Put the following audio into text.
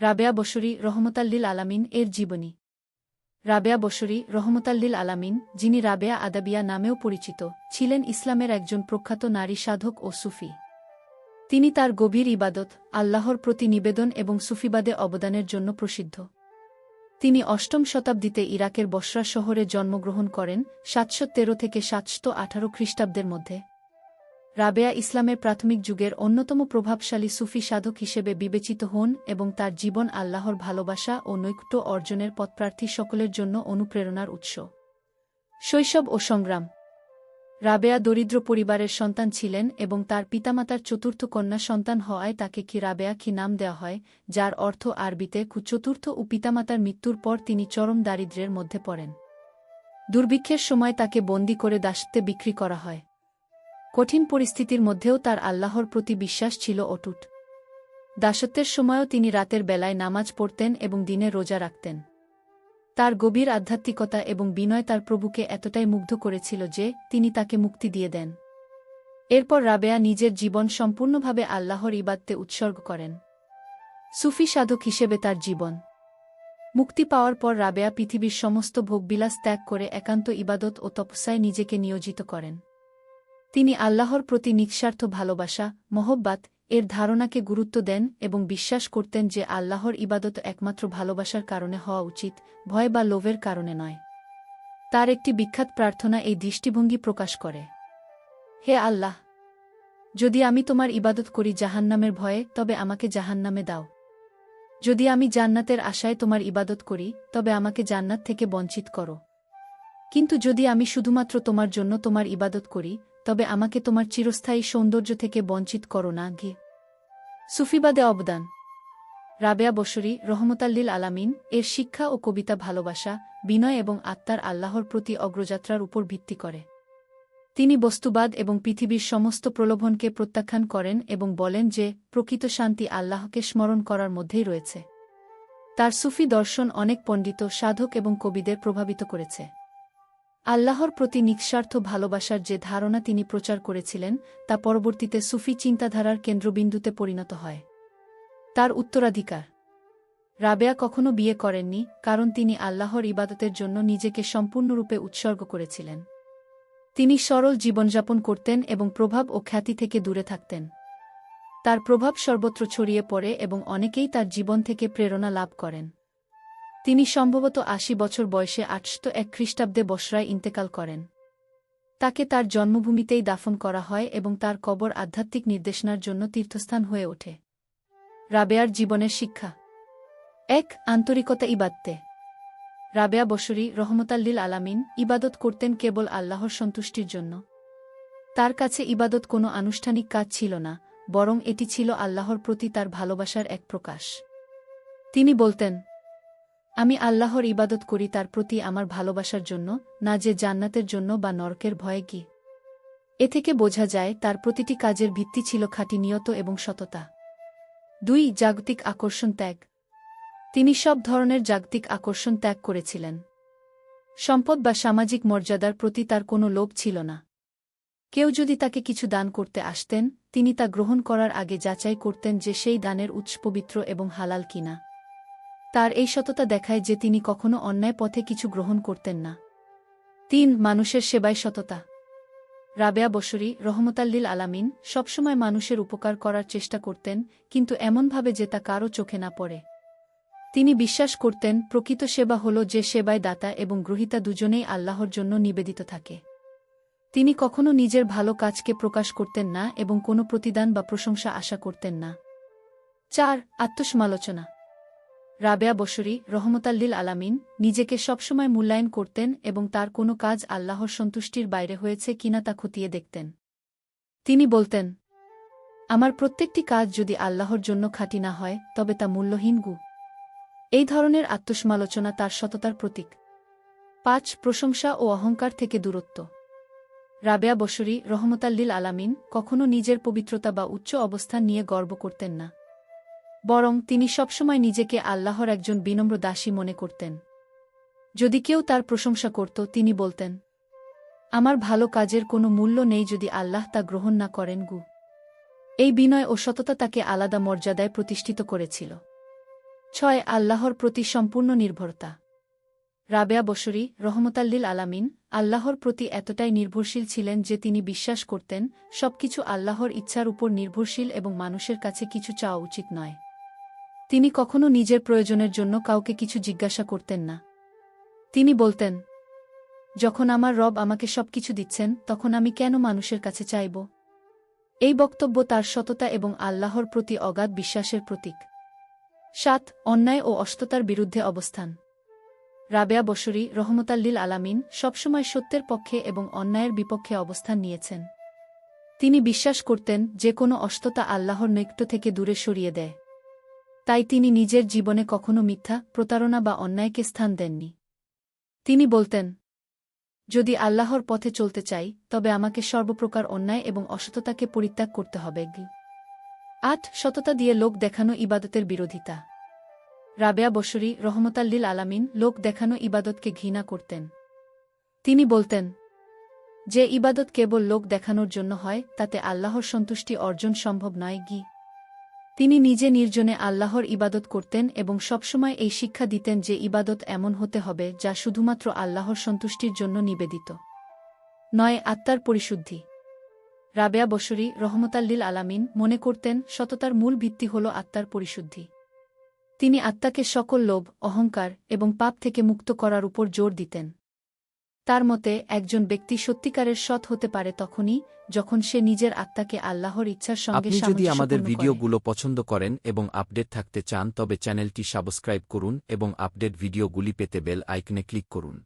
রাবেয়া বসরি রহমতাল্লিল আলামিন এর জীবনী। রাবেয়া বসরি রহমতাল্লিল আলামিন, যিনি রাবেয়া আদাবিয়া নামেও পরিচিত, ছিলেন ইসলামের একজন প্রখ্যাত নারী সাধক ও সুফি। তিনি তার গভীর ইবাদত, আল্লাহর প্রতি নিবেদন এবং সুফিবাদে অবদানের জন্য প্রসিদ্ধ। তিনি অষ্টম শতাব্দীতে ইরাকের বসরা শহরে জন্মগ্রহণ করেন, সাতশো তেরো থেকে সাতশো আঠারো খ্রিস্টাব্দের মধ্যে। রাবেয়া ইসলামের প্রাথমিক যুগের অন্যতম প্রভাবশালী সুফি সাধক হিসেবে বিবেচিত হন এবং তার জীবন আল্লাহর ভালোবাসা ও নৈকট্য অর্জনের পথপ্রার্থী সকলের জন্য অনুপ্রেরণার উৎস। শৈশব ও সংগ্রাম। রাবেয়া দরিদ্র পরিবারের সন্তান ছিলেন এবং তার পিতামাতার চতুর্থ কন্যা সন্তান হওয়ায় তাকে কি রাবেয়া কি নাম দেওয়া হয়, যার অর্থ আরবিতে কু চতুর্থ ও পিতামাতার মৃত্যুর পর তিনি চরম দারিদ্র্যের মধ্যে পড়েন। দুর্ভিক্ষের সময় তাকে বন্দি করে দাসত্বে বিক্রি করা হয়। কঠিন পরিস্থিতির মধ্যেও তার আল্লাহর প্রতি বিশ্বাস ছিল অটুট। দাসত্বের সময়ও তিনি রাতের বেলায় নামাজ পড়তেন এবং দিনে রোজা রাখতেন। তার গভীর আধ্যাত্মিকতা এবং বিনয় তার প্রভুকে এতটাই মুগ্ধ করেছিল যে তিনি তাকে মুক্তি দিয়ে দেন। এরপর রাবেয়া নিজের জীবন সম্পূর্ণভাবে আল্লাহর ইবাদতে উৎসর্গ করেন। সুফি সাধক হিসেবে তার জীবন। মুক্তি পাওয়ার পর রাবেয়া পৃথিবীর সমস্ত ভোগবিলাস ত্যাগ করে একান্ত ইবাদত ও তপস্যায় নিজেকে নিয়োজিত করেন। তিনি আল্লাহর প্রতি নিঃস্বার্থ ভালোবাসা, মহব্বাত, এর ধারণাকে গুরুত্ব দেন এবং বিশ্বাস করতেন যে আল্লাহর ইবাদত একমাত্র ভালোবাসার কারণে হওয়া উচিত, ভয় বা লোভের কারণে নয়। তার একটি বিখ্যাত প্রার্থনা এই দৃষ্টিভঙ্গি প্রকাশ করে। হে আল্লাহ! যদি আমি তোমার ইবাদত করি জাহান্নামের ভয়ে, তবে আমাকে জাহান্নামে দাও। যদি আমি জান্নাতের আশায় তোমার ইবাদত করি, তবে আমাকে জান্নাত থেকে বঞ্চিত করো। কিন্তু যদি আমি শুধুমাত্র তোমার জন্য তোমার ইবাদত করি তবে আমাকে তোমার চিরস্থায়ী সৌন্দর্য থেকে বঞ্চিত করো না গে সুফিবাদে অবদান। রাবেয়া বসরি রহমতাল্লিল আলামিন, এর শিক্ষা ও কবিতা ভালোবাসা, বিনয় এবং আত্মার আল্লাহর প্রতি অগ্রযাত্রার উপর ভিত্তি করে। তিনি বস্তুবাদ এবং পৃথিবীর সমস্ত প্রলোভনকে প্রত্যাখ্যান করেন এবং বলেন যে, প্রকৃত শান্তি আল্লাহকে স্মরণ করার মধ্যেই রয়েছে। তার সুফি দর্শন অনেক পণ্ডিত, সাধক এবং কবিদের প্রভাবিত করেছে। আল্লাহর প্রতি নিঃস্বার্থ ভালোবাসার যে ধারণা তিনি প্রচার করেছিলেন, তা পরবর্তীতে সুফি চিন্তাধারার কেন্দ্রবিন্দুতে পরিণত হয়। তার উত্তরাধিকার। রাবেয়া কখনো বিয়ে করেননি, কারণ তিনি আল্লাহর ইবাদতের জন্য নিজেকে সম্পূর্ণরূপে উৎসর্গ করেছিলেন। তিনি সরল জীবনযাপন করতেন এবং প্রভাব ও খ্যাতি থেকে দূরে থাকতেন। তার প্রভাব সর্বত্র ছড়িয়ে পড়ে এবং অনেকেই তার জীবন থেকে প্রেরণা লাভ করেন। তিনি সম্ভবত আশি বছর বয়সে আটশত এক খ্রিস্টাব্দে বসরায় ইন্তেকাল করেন। তাকে তার জন্মভূমিতেই দাফন করা হয় এবং তার কবর আধ্যাত্মিক নির্দেশনার জন্য তীর্থস্থান হয়ে ওঠে। রাবেয়ার জীবনের শিক্ষা। এক, আন্তরিকতা ইবাদতে। রাবেয়া বসরি রহমতাল্লিল আলামিন ইবাদত করতেন কেবল আল্লাহর সন্তুষ্টির জন্য। তার কাছে ইবাদত কোনো আনুষ্ঠানিক কাজ ছিল না, বরং এটি ছিল আল্লাহর প্রতি তার ভালোবাসার এক প্রকাশ। তিনি বলতেন আমি আল্লাহর ইবাদত করি তার প্রতি আমার ভালোবাসার জন্য, না যে জান্নাতের জন্য বা নরকের ভয়ে কি? এ থেকে বোঝা যায়, তার প্রতিটি কাজের ভিত্তি ছিল খাঁটি নিয়ত এবং সততা। দুই, জাগতিক আকর্ষণ ত্যাগ। তিনি সব ধরনের জাগতিক আকর্ষণ ত্যাগ করেছিলেন। সম্পদ বা সামাজিক মর্যাদার প্রতি তার কোনো লোভ ছিল না। কেউ যদি তাকে কিছু দান করতে আসতেন, তিনি তা গ্রহণ করার আগে যাচাই করতেন যে সেই দানের উৎস পবিত্র এবং হালাল কিনা। তার এই সততা দেখায় যে তিনি কখনো অন্যায় পথে কিছু গ্রহণ করতেন না। তিন, মানুষের সেবায় সততা। রাবেয়া বসরি রহমতাল্লিল আলামিন, সবসময় মানুষের উপকার করার চেষ্টা করতেন, কিন্তু এমনভাবে যে তা কারও চোখে না পড়ে। তিনি বিশ্বাস করতেন, প্রকৃত সেবা হল যে সেবায় দাতা এবং গ্রহিতা দুজনেই আল্লাহর জন্য নিবেদিত থাকে। তিনি কখনো নিজের ভালো কাজকে প্রকাশ করতেন না এবং কোনো প্রতিদান বা প্রশংসা আশা করতেন না। চার, আত্মসমালোচনা। রাবেয়া বসরি, রহমতাল্লিল আলামিন, নিজেকে সবসময় মূল্যায়ন করতেন এবং তার কোনো কাজ আল্লাহর সন্তুষ্টির বাইরে হয়েছে কিনা তা খতিয়ে দেখতেন। তিনি বলতেন, আমার প্রত্যেকটি কাজ যদি আল্লাহর জন্য খাঁটি না হয়, তবে তা মূল্যহীন গু। এই ধরনের আত্মসমালোচনা তার সততার প্রতীক। পাঁচ, প্রশংসা ও অহংকার থেকে দূরত্ব। রাবেয়া বসরি, রহমতাল্লিল আলামিন, কখনো নিজের পবিত্রতা বা উচ্চ অবস্থান নিয়ে গর্ব করতেন না। বরং তিনি সবসময় নিজেকে আল্লাহর একজন বিনম্র দাসী মনে করতেন। যদি কেউ তার প্রশংসা করত, তিনি বলতেন, আমার ভালো কাজের কোনো মূল্য নেই যদি আল্লাহ তা গ্রহণ না করেন গু। এই বিনয় ও সততা তাকে আলাদা মর্যাদায় প্রতিষ্ঠিত করেছিল। ছয়, আল্লাহর প্রতি সম্পূর্ণ নির্ভরতা। রাবেয়া বসরি রহমতাল্লিল আলামিন, আল্লাহর প্রতি এতটাই নির্ভরশীল ছিলেন যে তিনি বিশ্বাস করতেন, সবকিছু আল্লাহর ইচ্ছার উপর নির্ভরশীল এবং মানুষের কাছে কিছু চাওয়া উচিত নয়। তিনি কখনো নিজের প্রয়োজনের জন্য কাউকে কিছু জিজ্ঞাসা করতেন না। তিনি বলতেন, যখন আমার রব আমাকে সবকিছু দিচ্ছেন, তখন আমি কেন মানুষের কাছে চাইব? এই বক্তব্য তার সততা এবং আল্লাহর প্রতি অগাধ বিশ্বাসের প্রতীক। সাত, অন্যায় ও অস্ততার বিরুদ্ধে অবস্থান। রাবেয়া বসরি রহমতাল্লিল আলামিন সবসময় সত্যের পক্ষে এবং অন্যায়ের বিপক্ষে অবস্থান নিয়েছেন। তিনি বিশ্বাস করতেন, যে কোনো অস্ততা আল্লাহর নৈক্ট থেকে দূরে সরিয়ে দেয়। তাই তিনি নিজের জীবনে কখনো মিথ্যা, প্রতারণা বা অন্যায়কে স্থান দেননি। তিনি বলতেন, যদি আল্লাহর পথে চলতে চাই, তবে আমাকে সর্বপ্রকার অন্যায় এবং অসততাকে পরিত্যাগ করতে হবে। আট, সততা দিয়ে লোক দেখানো ইবাদতের বিরোধিতা। রাবেয়া বসরি রহমতাল্লিল আলামিন লোক দেখানো ইবাদতকে ঘৃণা করতেন। তিনি বলতেন, যে ইবাদত কেবল লোক দেখানোর জন্য হয়, তাতে আল্লাহর সন্তুষ্টি অর্জন সম্ভব নয়। গি তিনি নিজে নির্জনে আল্লাহর ইবাদত করতেন এবং সবসময় এই শিক্ষা দিতেন যে ইবাদত এমন হতে হবে যা শুধুমাত্র আল্লাহর সন্তুষ্টির জন্য নিবেদিত। নয়, আত্মার পরিশুদ্ধি। রাবেয়া বসরি রহমতাল্লিল আলামিন মনে করতেন, সততার মূল ভিত্তি হল আত্মার পরিশুদ্ধি। তিনি আত্মাকে সকল লোভ, অহংকার এবং পাপ থেকে মুক্ত করার উপর জোর দিতেন। তার মতে একজন ব্যক্তি সত্যিকারের সৎ হতে পারে তখনই যখন সে নিজের আত্মাকে আল্লাহর ইচ্ছার সঙ্গে আপনি যদি আমাদের। ভিডিওগুলো পছন্দ করেন এবং আপডেট থাকতে চান তবে চ্যানেলটি সাবস্ক্রাইব করুন এবং আপডেট ভিডিওগুলি পেতে বেল আইকনে ক্লিক করুন